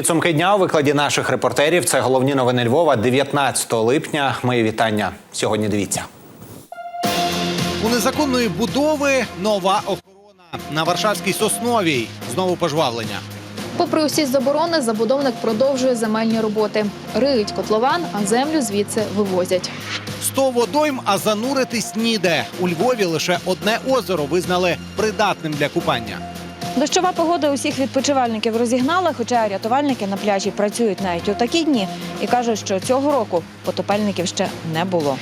Підсумки дня у викладі наших репортерів. Це головні новини Львова 19 липня. Мої вітання. Сьогодні дивіться. У незаконної будови нова охорона на Варшавській Сосновій. Знову пожвавлення. Попри усі заборони, забудовник продовжує земельні роботи. Риють котлован, а землю звідси вивозять. 100 водойм, а зануритись ніде. У Львові лише одне озеро визнали придатним для купання. Дощова погода усіх відпочивальників розігнала, хоча рятувальники на пляжі працюють навіть у такі дні і кажуть, що цього року потопельників ще не було.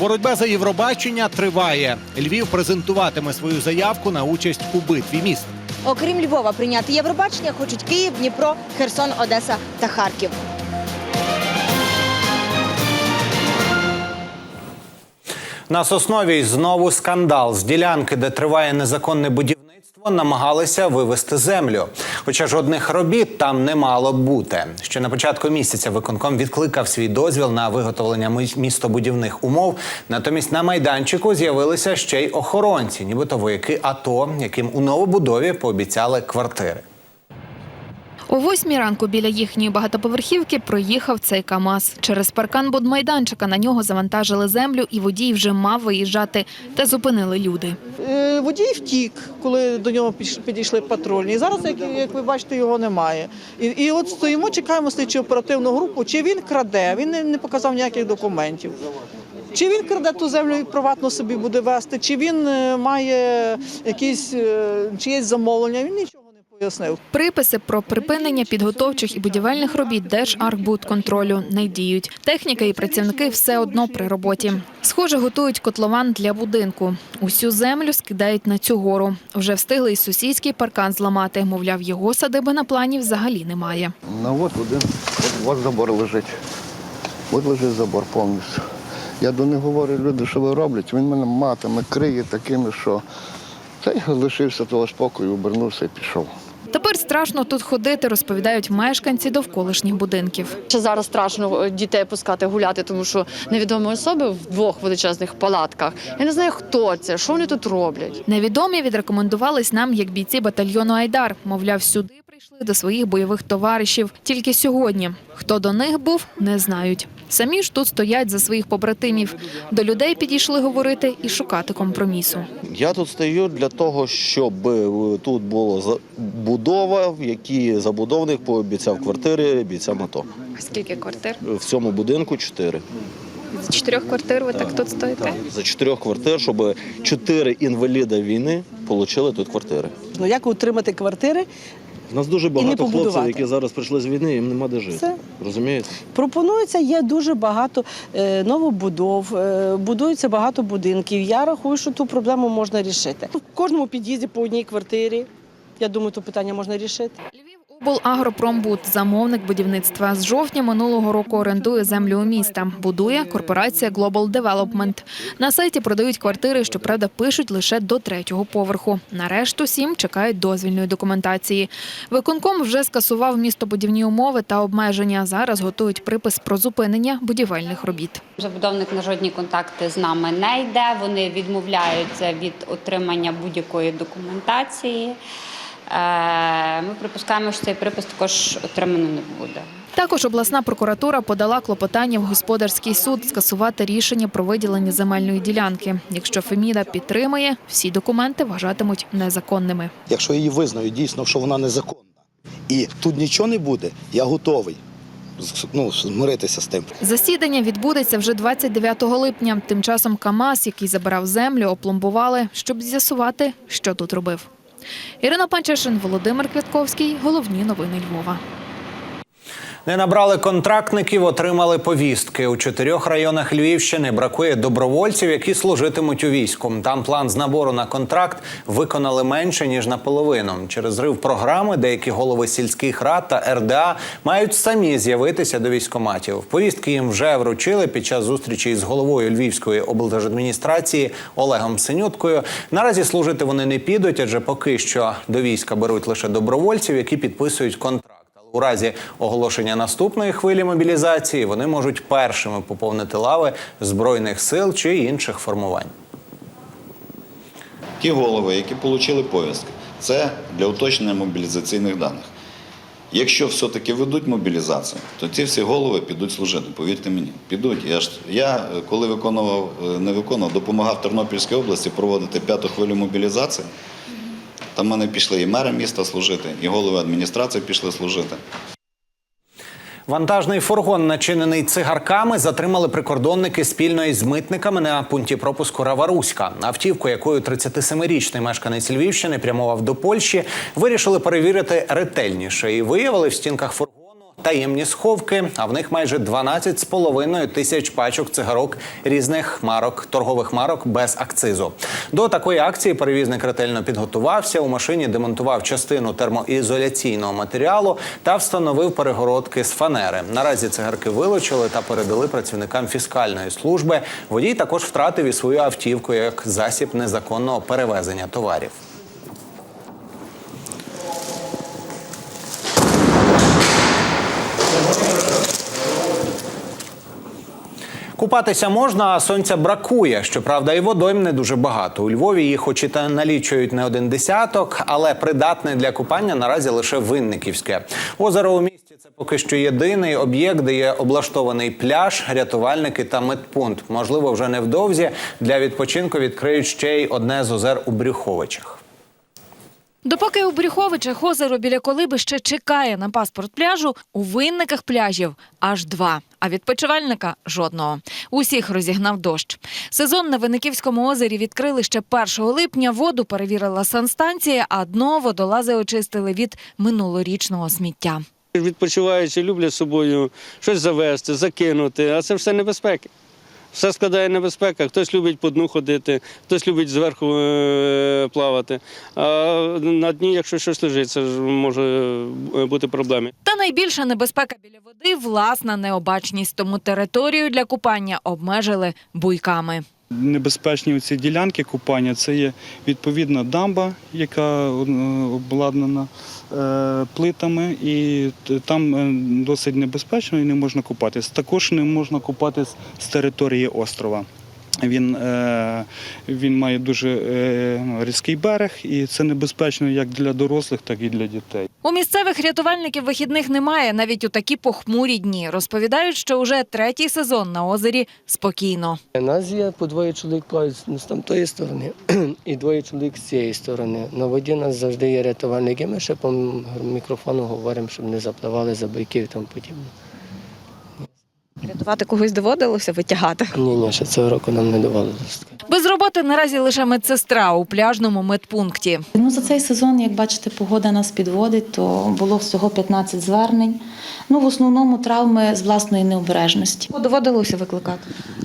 Боротьба за Євробачення триває. Львів презентуватиме свою заявку на участь у битві міст. Окрім Львова, прийняти Євробачення хочуть Київ, Дніпро, Херсон, Одеса та Харків. На Сосновій знову скандал з ділянки, де триває незаконне будівництво, намагалися вивести землю. Хоча жодних робіт там не мало бути. Ще на початку місяця виконком відкликав свій дозвіл на виготовлення мі- містобудівних умов. Натомість на майданчику з'явилися ще й охоронці, нібито вояки АТО, яким у новобудові пообіцяли квартири. О восьмій ранку біля їхньої багатоповерхівки проїхав цей КАМАЗ. Через паркан будмайданчика на нього завантажили землю, і водій вже мав виїжджати, та зупинили люди. Е, Водій втік, коли до нього підійшли патрульні. Зараз, як, ви бачите, його немає. І, і от стоїмо, чекаємо слідчо оперативну групу. Чи він краде? Він не, показав ніяких документів. Чи він краде ту землю і приватно собі буде вести, чи він е, має якісь е, чиєсь замовлення? Він нічого. Приписи про припинення підготовчих і будівельних робіт Держархбудконтролю не діють. Техніка і працівники все одно при роботі. Схоже, готують котлован для будинку. Усю землю скидають на цю гору. Вже встигли й сусідський паркан зламати. Мовляв, його садиби на плані взагалі немає. Ну от один, от, от забор лежить. От лежить забор повністю. Я до них говорю, люди, що ви роблять, він мене матами криє такими, що та я лишився того спокою, обернувся і пішов. Страшно тут ходити, розповідають мешканці довколишніх будинків. Ще зараз страшно е, дітей пускати гуляти, тому що невідомі особи в двох величезних палатках. Я не знаю, хто це, що вони тут роблять. Невідомі відрекомендувались нам як бійці батальйону Айдар. Мовляв, сюди прийшли до своїх бойових товаришів. Тільки сьогодні. Хто до них був, не знають. Самі ж тут стоять за своїх побратимів. До людей підійшли говорити і шукати компромісу. Я тут стою для того, щоб е, тут була за- будова, в якій забудовник пообіцяв квартири бійцям АТО. Скільки квартир? В цьому будинку чотири. З чотирьох квартир ви так тут стоїте? За чотирьох квартир, щоб чотири інваліда війни отримали тут квартири. Ну як утримати квартири? У нас дуже багато хлопців, які зараз прийшли з війни, їм нема де жити. Все. Розумієте? Пропонується, є дуже багато е, новобудов, е, будується багато будинків. Я рахую, що ту проблему можна рішити. В кожному під'їзді по одній квартирі. Я думаю, то питання можна рішити. Облагропромбуд, замовник будівництва, з жовтня минулого року орендує землю у міста. Будує корпорація Global Development. На сайті продають квартири, щоправда, пишуть лише до третього поверху. На решту сім чекають дозвільної документації. Виконком вже скасував містобудівні умови та обмеження. Зараз готують припис про зупинення будівельних робіт. Забудовник на жодні контакти з нами не йде. Вони відмовляються від отримання будь-якої документації. Е, Ми припускаємо, що цей припис також отримано не буде. Також обласна прокуратура подала клопотання в господарський суд скасувати рішення про виділення земельної ділянки. Якщо Феміда підтримає, всі документи вважатимуть незаконними. Якщо її визнають дійсно, що вона незаконна, і тут нічого не буде, я готовий ну, змиритися з тим. Засідання відбудеться вже 29 липня. Тим часом КАМАЗ, який забирав землю, опломбували, щоб з'ясувати, що тут робив. Ірина Панчишин, Володимир Квятковський. Головні новини Львова. Не набрали контрактників, отримали повістки. У чотирьох районах Львівщини бракує добровольців, які служитимуть у війську. Там план з набору на контракт виконали менше ніж наполовину. Через зрив програми деякі голови сільських рад та РДА мають самі з'явитися до військоматів. Повістки їм вже вручили під час зустрічі із головою Львівської облдержадміністрації Олегом Синюткою. Наразі служити вони не підуть, адже поки що до війська беруть лише добровольців, які підписують контракт. У разі оголошення наступної хвилі мобілізації вони можуть першими поповнити лави збройних сил чи інших формувань. Ті голови, які отримали повістки, це для уточнення мобілізаційних даних. Якщо все-таки ведуть мобілізацію, то ці всі голови підуть служити. Повірте мені, підуть. Я ж я е, коли виконував, е, не виконував, допомагав Тернопільській області проводити п'яту хвилю мобілізації. Там мене пішли і мери міста служити, і голови адміністрації пішли служити. Вантажний фургон, начинений цигарками, затримали прикордонники спільно із митниками на пункті пропуску Раваруська. Автівку, якою 37-річний мешканець Львівщини прямував до Польщі, вирішили перевірити ретельніше і виявили в стінках фургону таємні сховки, а в них майже 12 з половиною тисяч пачок цигарок різних марок, торгових марок без акцизу. До такої акції перевізник ретельно підготувався. У машині демонтував частину термоізоляційного матеріалу та встановив перегородки з фанери. Наразі цигарки вилучили та передали працівникам фіскальної служби. Водій також втратив і свою автівку як засіб незаконного перевезення товарів. Купатися можна, а сонця бракує. Щоправда, і водойм не дуже багато. У Львові їх хоч і та налічують не один десяток, але придатне для купання наразі лише Винниківське. Озеро у місті це поки що єдиний об'єкт, де є облаштований пляж, рятувальники та медпункт. Можливо, вже невдовзі для відпочинку відкриють ще й одне з озер у Брюховичах. Допоки у Брюховичах озеро біля колиби ще чекає на паспорт пляжу, у винниках пляжів аж два. А відпочивальника жодного. Усіх розігнав дощ. Сезон на Винниківському озері відкрили ще 1 липня. Воду перевірила санстанція, а дно водолази очистили від минулорічного сміття. Відпочиваючи, люблять собою щось завести, закинути, а це все небезпеки. Все складає небезпека. Хтось любить по дну ходити, хтось любить зверху е, плавати. А на дні, якщо щось лежить, це ж може е, бути проблеми. Та найбільша небезпека біля води власна необачність. Тому територію для купання обмежили буйками. Небезпечні ці ділянки купання це є відповідна дамба, яка е, обладнана е, плитами, і там е, досить небезпечно і не можна купатись. Також не можна купатись з території острова. Він, е, він має дуже е, різкий берег, і це небезпечно як для дорослих, так і для дітей. У місцевих рятувальників вихідних немає навіть у такі похмурі дні. Розповідають, що уже третій сезон на озері спокійно. У нас є по двоє чоловік плавають з там тої сторони і двоє чоловік з цієї сторони. На воді у нас завжди є рятувальники. Ми ще по мікрофону говоримо, щоб не запливали за бойків і тому подібне. Рятувати когось доводилося витягати. Ні, ні, ще цього року нам не доводилося. Без роботи наразі лише медсестра у пляжному медпункті. Ну, за цей сезон, як бачите, погода нас підводить, то було всього 15 звернень. Ну, в основному травми з власної необережності. Доводилося викликати.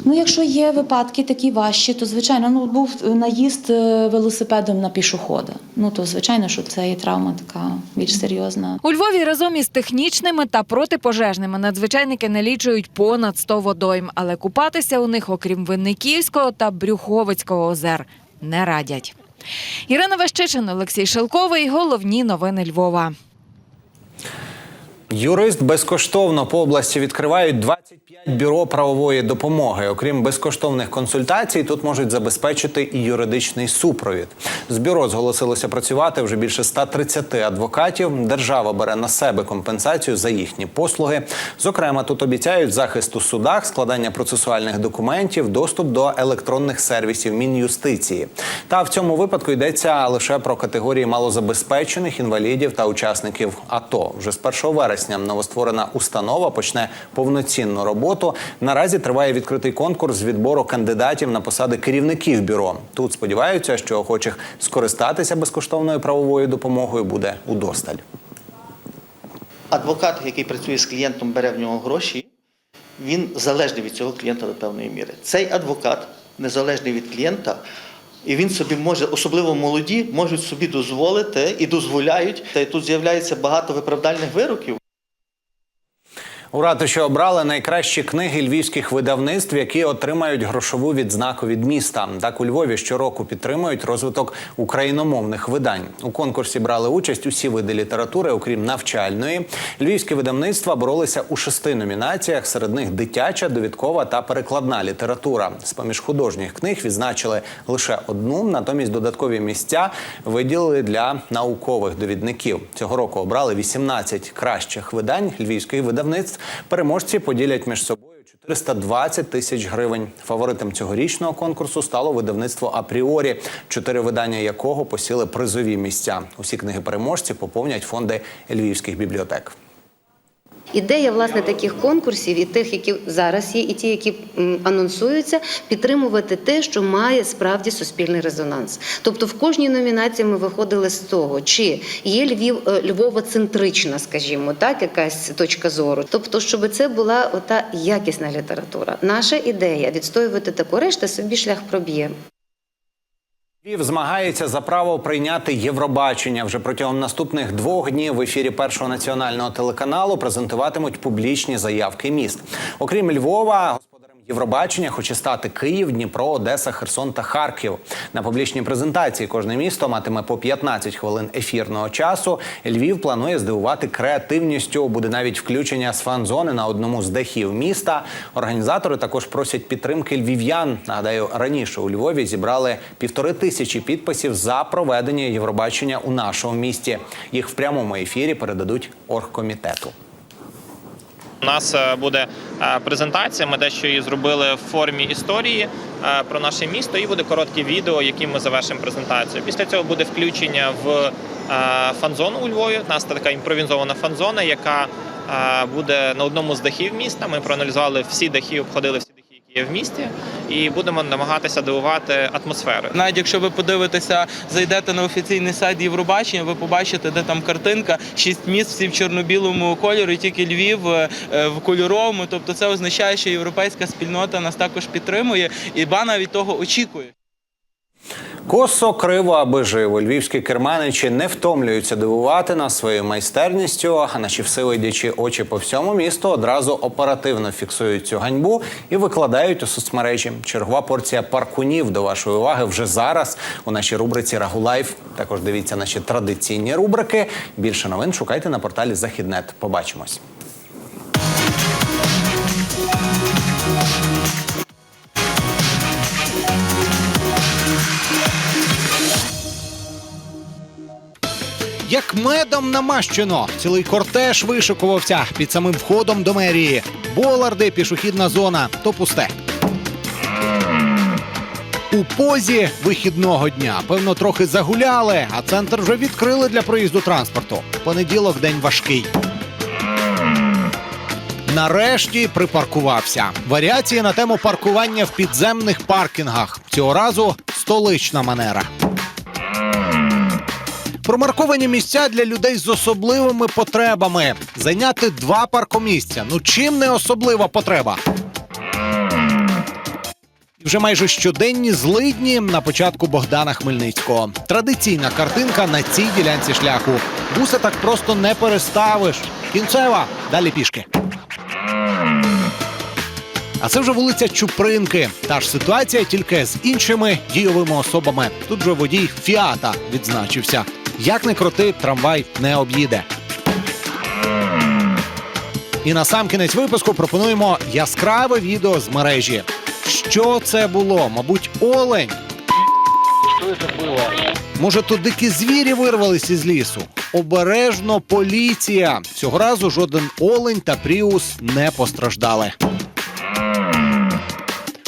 Ну, якщо є випадки такі важчі, то звичайно, ну був наїзд е, велосипедом на пішохода. Ну то звичайно, що це є травма така більш серйозна. У Львові разом із технічними та протипожежними надзвичайники налічують понад 100 водойм, але купатися у них, окрім Винниківського та Брюховицького озер, не радять. Ірина Вещичин, Олексій Шелковий. Головні новини Львова. Юрист безкоштовно по області відкривають 25 бюро правової допомоги. Окрім безкоштовних консультацій, тут можуть забезпечити і юридичний супровід. З бюро зголосилося працювати вже більше 130 адвокатів. Держава бере на себе компенсацію за їхні послуги. Зокрема, тут обіцяють захист у судах, складання процесуальних документів, доступ до електронних сервісів Мін'юстиції. Та в цьому випадку йдеться лише про категорії малозабезпечених інвалідів та учасників АТО. Вже з 1 вересня новостворена установа почне повноцінну роботу. Наразі триває відкритий конкурс з відбору кандидатів на посади керівників бюро. Тут сподіваються, що охочих скористатися безкоштовною правовою допомогою буде удосталь. Адвокат, який працює з клієнтом, бере в нього гроші, він залежний від цього клієнта до певної міри. Цей адвокат незалежний від клієнта, і він собі може, особливо молоді, можуть собі дозволити і дозволяють. Та й тут з'являється багато виправдальних вироків. У ратуші обрали найкращі книги львівських видавництв, які отримають грошову відзнаку від міста. Так у Львові щороку підтримують розвиток україномовних видань. У конкурсі брали участь усі види літератури, окрім навчальної. Львівські видавництва боролися у шести номінаціях. Серед них дитяча, довідкова та перекладна література. З поміж художніх книг відзначили лише одну. Натомість додаткові місця виділили для наукових довідників. Цього року обрали 18 кращих видань львівських видавництв. Переможці поділять між собою 420 тисяч гривень. Фаворитом цьогорічного конкурсу стало видавництво Апріорі, чотири видання якого посіли призові місця. Усі книги переможці поповнять фонди львівських бібліотек. Ідея власне таких конкурсів і тих, які зараз є, і ті, які анонсуються, підтримувати те, що має справді суспільний резонанс. Тобто, в кожній номінації ми виходили з того, чи є Львів е, Львовоцентрична, скажімо, так, якась точка зору. Тобто, щоб це була ота якісна література. Наша ідея відстоювати таку решта собі шлях проб'є. Львів змагається за право прийняти Євробачення. Вже протягом наступних двох днів в ефірі першого національного телеканалу презентуватимуть публічні заявки міст. Окрім Львова, Євробачення хоче стати Київ, Дніпро, Одеса, Херсон та Харків. На публічній презентації кожне місто матиме по 15 хвилин ефірного часу. Львів планує здивувати креативністю. Буде навіть включення з фан-зони на одному з дахів міста. Організатори також просять підтримки львів'ян. Нагадаю, раніше у Львові зібрали півтори тисячі підписів за проведення Євробачення у нашому місті. Їх в прямому ефірі передадуть оргкомітету. У нас е, буде е, презентація. Ми дещо її зробили в формі історії е, про наше місто. І буде коротке відео, яким ми завершимо презентацію. Після цього буде включення в фан-зону у Львові. У нас така імпровізована фан-зона, яка буде на одному з дахів міста. Ми проаналізували всі дахи, обходили всі є в місті, і будемо намагатися дивувати атмосферу. Навіть якщо ви подивитеся, зайдете на офіційний сайт Євробачення, ви побачите, де там картинка, шість міст всі в чорно-білому кольорі, тільки Львів е, е, в кольоровому. Тобто це означає, що європейська спільнота нас також підтримує і ба навіть того очікує. Косо криво, аби живо. Львівські керманичі не втомлюються дивувати нас своєю майстерністю. А наші всевидячі очі по всьому місту одразу оперативно фіксують цю ганьбу і викладають у соцмережі. Чергова порція паркунів до вашої уваги вже зараз у нашій рубриці Рагулайф. Також дивіться наші традиційні рубрики. Більше новин шукайте на порталі Західнет. Побачимось. Як медом намащено, цілий кортеж вишикувався під самим входом до мерії. Боларди, пішохідна зона, то пусте. У позі вихідного дня. Певно, трохи загуляли, а центр вже відкрили для проїзду транспорту. Понеділок день важкий. Нарешті припаркувався. Варіації на тему паркування в підземних паркінгах. Цього разу столична манера. Промарковані місця для людей з особливими потребами. Зайняти два паркомісця. Ну чим не особлива потреба? Вже майже щоденні злидні на початку Богдана Хмельницького. Традиційна картинка на цій ділянці шляху. Буса так просто не переставиш. Кінцева, далі пішки. А це вже вулиця Чупринки. Та ж ситуація тільки з іншими дійовими особами. Тут же водій Фіата відзначився. Як не крути, трамвай не об'їде. І на сам кінець випуску пропонуємо яскраве відео з мережі. Що це було? Мабуть, олень. Що це було? Може, то дикі звірі вирвались із лісу? Обережно поліція. Цього разу жоден олень та пріус не постраждали.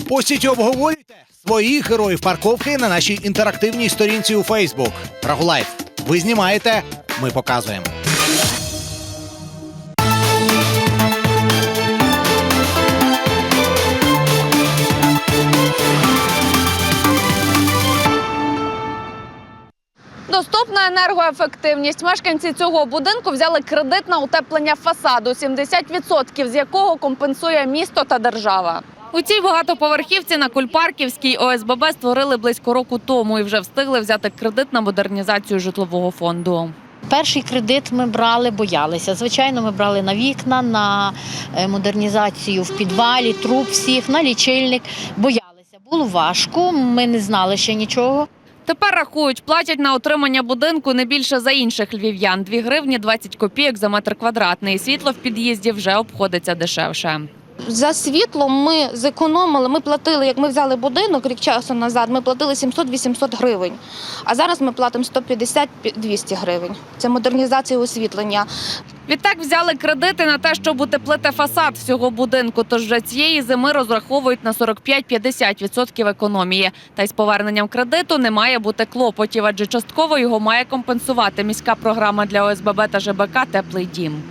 Постіть обговорюйте своїх героїв парковки на нашій інтерактивній сторінці у Фейсбук. Рагулайф. Ви знімаєте, ми показуємо. Доступна енергоефективність. Мешканці цього будинку взяли кредит на утеплення фасаду, 70% з якого компенсує місто та держава. У цій багатоповерхівці на Кульпарківській ОСББ створили близько року тому і вже встигли взяти кредит на модернізацію житлового фонду. Перший кредит ми брали, боялися. Звичайно, ми брали на вікна, на е, модернізацію в підвалі, труб всіх, на лічильник. Боялися. Було важко, ми не знали ще нічого. Тепер рахують, платять на отримання будинку не більше за інших львів'ян. 2 гривні 20 копійок за метр квадратний. Світло в під'їзді вже обходиться дешевше. За світло ми зекономили. Ми платили, як ми взяли будинок рік часу назад, ми платили 700-800 гривень. А зараз ми платимо 150-200 гривень. Це модернізація освітлення. Відтак взяли кредити на те, щоб утеплити фасад всього будинку. Тож вже цієї зими розраховують на 45-50% економії. Та й з поверненням кредиту не має бути клопотів, адже частково його має компенсувати міська програма для ОСББ та ЖБК Теплий дім.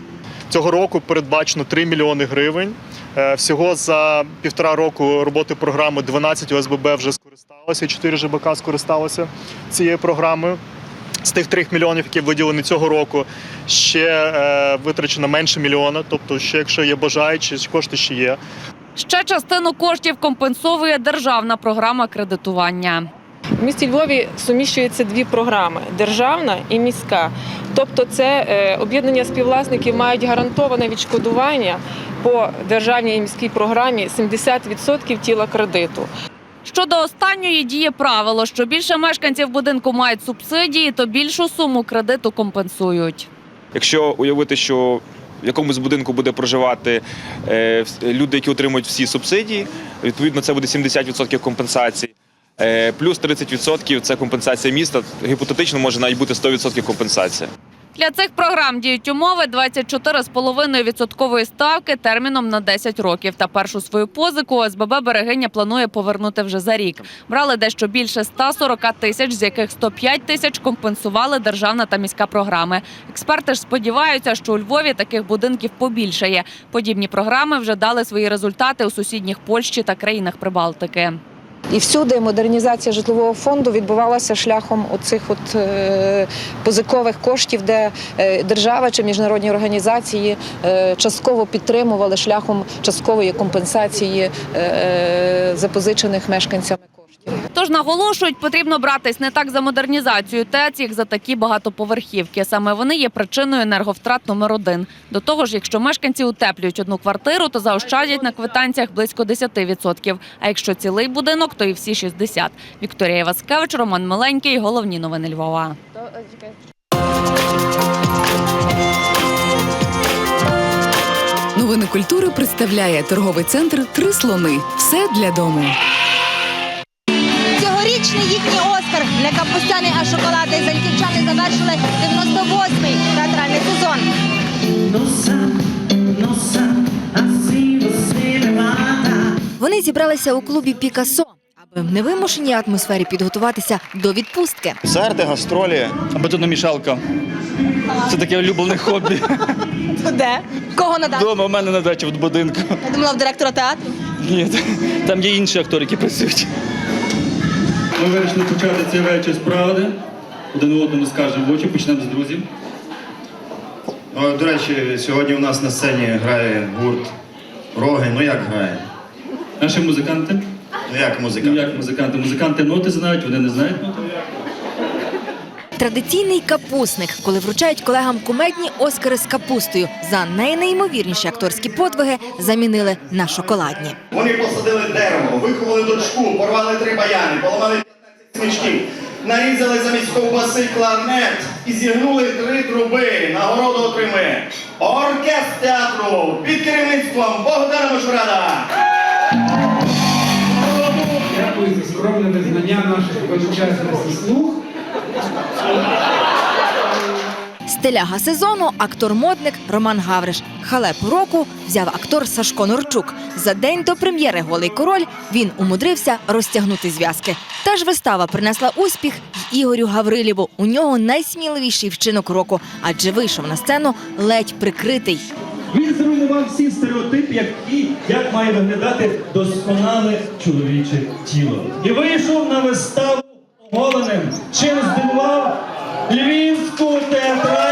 Цього року передбачено 3 мільйони гривень. Е, Всього за півтора року роботи програми 12 ОСББ вже скористалося, 4 ЖБК скористалося цією програмою. З тих 3 мільйонів, які виділені цього року, ще е, витрачено менше мільйона. Тобто, ще якщо є бажаючі, кошти ще є. Ще частину коштів компенсовує державна програма кредитування. В місті Львові суміщуються дві програми державна і міська. Тобто, це е, об'єднання співвласників мають гарантоване відшкодування по державній і міській програмі 70% тіла кредиту. Щодо останньої діє правило, що більше мешканців будинку мають субсидії, то більшу суму кредиту компенсують. Якщо уявити, що в якомусь будинку буде проживати е, люди, які отримують всі субсидії, відповідно це буде 70% компенсації. Е, Плюс 30% це компенсація міста. Гіпотетично може навіть бути 100% компенсація. Для цих програм діють умови 24,5% ставки терміном на 10 років. Та першу свою позику ОСББ Берегиня планує повернути вже за рік. Брали дещо більше 140 тисяч, з яких 105 тисяч компенсували державна та міська програми. Експерти ж сподіваються, що у Львові таких будинків побільшає. Подібні програми вже дали свої результати у сусідніх Польщі та країнах Прибалтики. І всюди модернізація житлового фонду відбувалася шляхом оцих от е, позикових коштів, де е, держава чи міжнародні організації е, частково підтримували шляхом часткової компенсації запозичених мешканцями. Тож наголошують, потрібно братись не так за модернізацію ТЕЦ, як за такі багатоповерхівки. Саме вони є причиною енерговтрат номер один. До того ж, якщо мешканці утеплюють одну квартиру, то заощадять на квитанціях близько 10%. А якщо цілий будинок, то і всі 60%. Вікторія Іваскевич, Роман Миленький. Головні новини Львова. Новини культури представляє торговий центр Три слони. Все для дому. Цьогорічний їхній Оскар не капустяний, а шоколадний зальківчани завершили 98-й театральний сезон. Вони зібралися у клубі Пікасо, аби в невимушеній атмосфері підготуватися до відпустки. Концерти, гастролі. Бетономішалка. Це таке улюблене хобі. Де? Кого надати? Дома в мене на дачі в будинку. Я думала в директора театру. Ні, там є інші актори, які працюють. Ми вирішили почати цей вечір з правди. Один одному скажемо в очі, почнемо з друзів. До речі, сьогодні у нас на сцені грає гурт Роги. Ну як грає? Наші музиканти. Ну як музиканти? Ну як музиканти? Музиканти ноти знають, вони не знають ноти. Традиційний капусник, коли вручають колегам кумедні Оскари з капустою за найнеймовірніші акторські подвиги, замінили на шоколадні. Вони посадили дерево, виховали дочку, порвали три баяни, поламали 15 смичків, нарізали замість ковбаси кларнет і зігнули три труби. Нагороду отримує оркестр театру під керівництвом Богдана Мишурада. Дякую за скромне визнання наших величезних заслуг. Стиляга сезону актор-модник Роман Гавриш. Халепу року взяв актор Сашко Норчук. За день до прем'єри Голий король він умудрився розтягнути зв'язки. Та ж вистава принесла успіх Ігорю Гаврилєву. У нього найсміливіший вчинок року, адже вийшов на сцену ледь прикритий. Він зруйнував всі стереотипи, які, як має виглядати досконале чоловіче тіло. І вийшов на виставу оголеним, чим здивував львівську театральну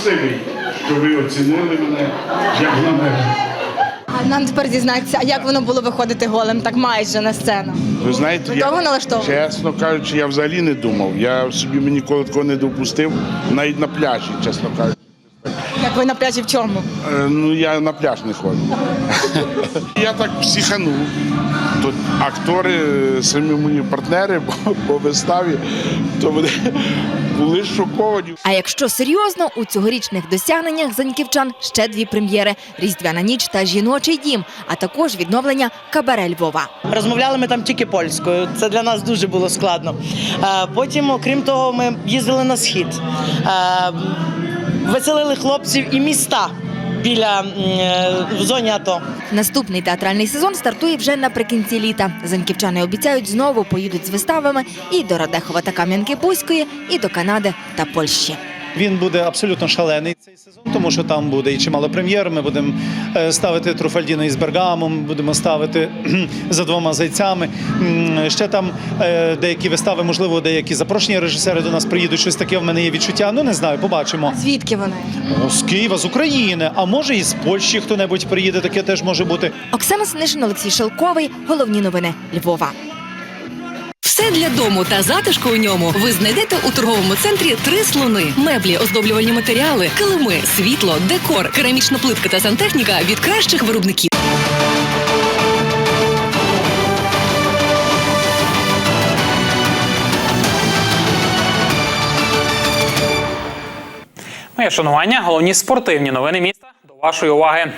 щасливий, що ви оцінили мене як на мене. А нам тепер дізнатися, а як воно було виходити голим, так майже на сцену. Ви знаєте, налаштовані? чесно кажучи, я взагалі не думав. Я собі ніколи такого не допустив, навіть на пляжі, чесно кажучи. Як ви на пляжі в чому? Е, Ну, я на пляж не ходжу. я так психанув. Тут актори, е, самі мої партнери по, по виставі, то вони були шоковані. А якщо серйозно, у цьогорічних досягненнях заньківчан ще дві прем'єри: Різдвяна ніч та жіночий дім, а також відновлення кабаре Львова. Розмовляли ми там тільки польською. Це для нас дуже було складно. Е, Потім, окрім того, ми їздили на схід, Е, веселили хлопців і міста біля е, в зоні АТО. Наступний театральний сезон стартує вже наприкінці літа. Заньківчани обіцяють знову поїдуть з виставами і до Радехова та Кам'янки-Бузької, і до Канади та Польщі. Він буде абсолютно шалений цей сезон, тому що там буде і чимало прем'єр. Ми будемо е, ставити Труфальдіно із Бергамом, будемо ставити за двома зайцями. Ще там е, деякі вистави, можливо, деякі запрошені режисери до нас приїдуть. Щось таке в мене є відчуття. Ну не знаю, побачимо. Звідки вони? Ну, з Києва, з України, а може і з Польщі хто-небудь приїде. Таке теж може бути. Оксана Снишин, Олексій Шелковий. Головні новини Львова. Все для дому та затишку у ньому ви знайдете у торговому центрі три слони: меблі, оздоблювальні матеріали, килими, світло, декор, керамічна плитка та сантехніка від кращих виробників. Моє шанування, головні спортивні новини міста до вашої уваги.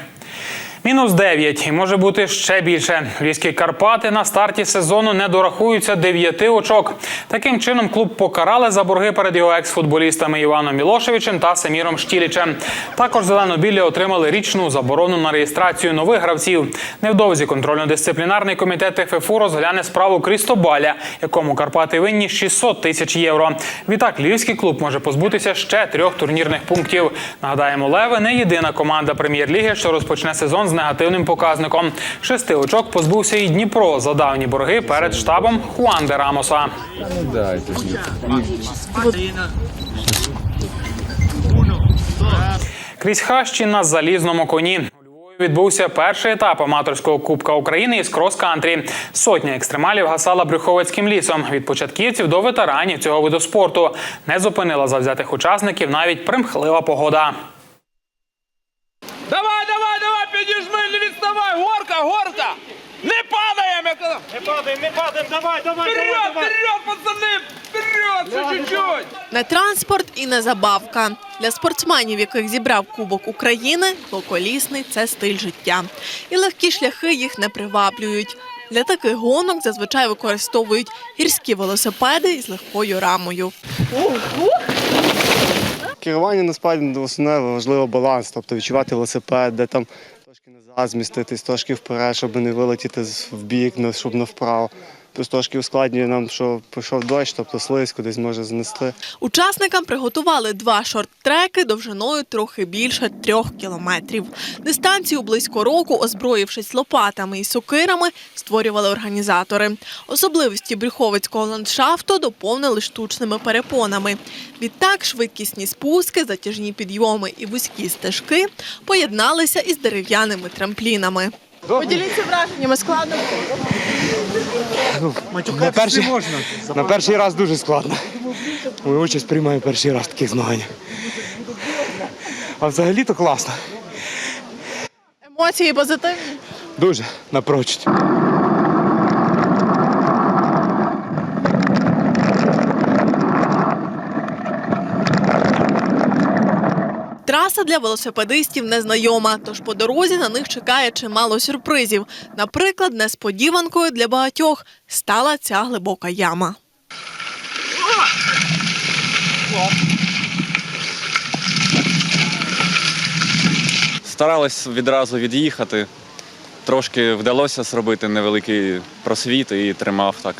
Мінус 9 і може бути ще більше. Львівські Карпати на старті сезону не дорахуються 9 очок. Таким чином клуб покарали за борги перед його екс-футболістами Іваном Мілошевичем та Семіром Штілічем. Також зелено-білі отримали річну заборону на реєстрацію нових гравців. Невдовзі контрольно-дисциплінарний комітет ФФУ розгляне справу Крістобаля, якому Карпати винні 600 тисяч євро. Відтак львівський клуб може позбутися ще трьох турнірних пунктів. Нагадаємо, Леви не єдина команда прем'єр-ліги, що розпочне сезон з негативним показником. Шести очок позбувся і Дніпро за давні борги перед штабом Хуан де Рамоса. Крізь хащі на залізному коні. Відбувся перший етап аматорського кубка України із крос-кантрі. Сотня екстремалів гасала Брюховицьким лісом від початківців до ветеранів цього виду спорту. Не зупинила завзятих учасників навіть примхлива погода. Давай, давай, давай, підіжми, не відставай! Горка, горка! Не я казав! Не падаємо, не падаємо, давай, давай, Вперед, вперед, пацани! Вперед, ще чуть-чуть! Не транспорт і не забавка. Для спортсменів, яких зібрав Кубок України, двоколісний – це стиль життя. І легкі шляхи їх не приваблюють. Для таких гонок зазвичай використовують гірські велосипеди із легкою рамою. Керування насправді основне важливо баланс, тобто відчувати велосипед, де там зміститись, трошки вперед, щоб не вилетіти в бік, щоб не вправо. Трошки ускладнює нам, що пройшов дощ, тобто слизько десь може занести. Учасникам приготували два шорт-треки довжиною трохи більше трьох кілометрів. Дистанцію близько року, озброївшись лопатами і сокирами, створювали організатори. Особливості брюховицького ландшафту доповнили штучними перепонами. Відтак швидкісні спуски, затяжні підйоми і вузькі стежки поєдналися із дерев'яними трамплінами. Поділіться враженнями складно. На перший, на перший раз дуже складно. Ми участь приймаю перший раз в таких змаганнях. А взагалі то класно. Емоції позитивні. Дуже напрочуд. Траса для велосипедистів незнайома, тож по дорозі на них чекає чимало сюрпризів. Наприклад, несподіванкою для багатьох стала ця глибока яма. Старались відразу від'їхати. Трошки вдалося зробити невеликий просвіт і тримав так.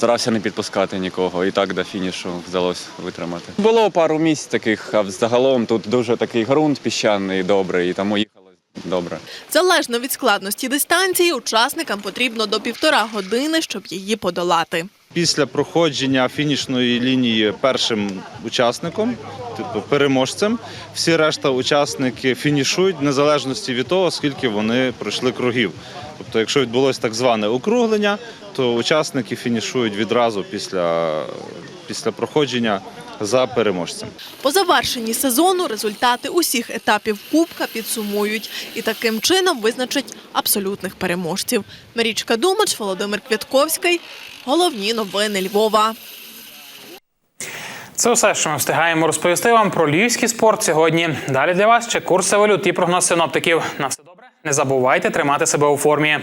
Старався не підпускати нікого, і так до фінішу вдалося витримати. Було пару місць таких, а загалом тут дуже такий ґрунт піщаний, добрий, і тому їхалось добре. Залежно від складності дистанції, учасникам потрібно до півтора години, щоб її подолати. Після проходження фінішної лінії першим учасником, типу переможцем, всі решта учасники фінішують в незалежності від того, скільки вони пройшли кругів. Тобто, якщо відбулося так зване округлення, то учасники фінішують відразу після, після проходження за переможцем. По завершенні сезону результати усіх етапів Кубка підсумують і таким чином визначать абсолютних переможців. Марічка Думач, Володимир Квятковський. Головні новини Львова. Це все, що ми встигаємо розповісти вам про львівський спорт сьогодні. Далі для вас ще курси валют і прогноз синоптиків. На все добре. Не забувайте тримати себе у формі.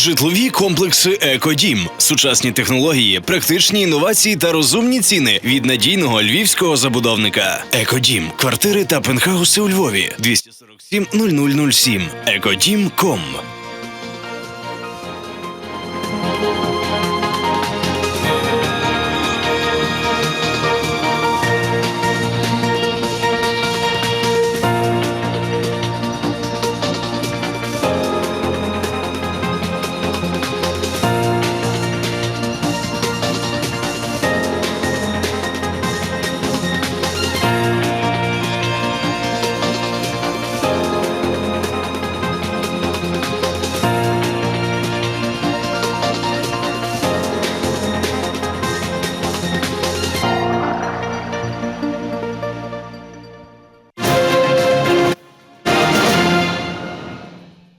Житлові комплекси Екодім, сучасні технології, практичні інновації та розумні ціни від надійного львівського забудовника. Екодім, квартири та пентхауси у Львові 247 0007. Екодім.ком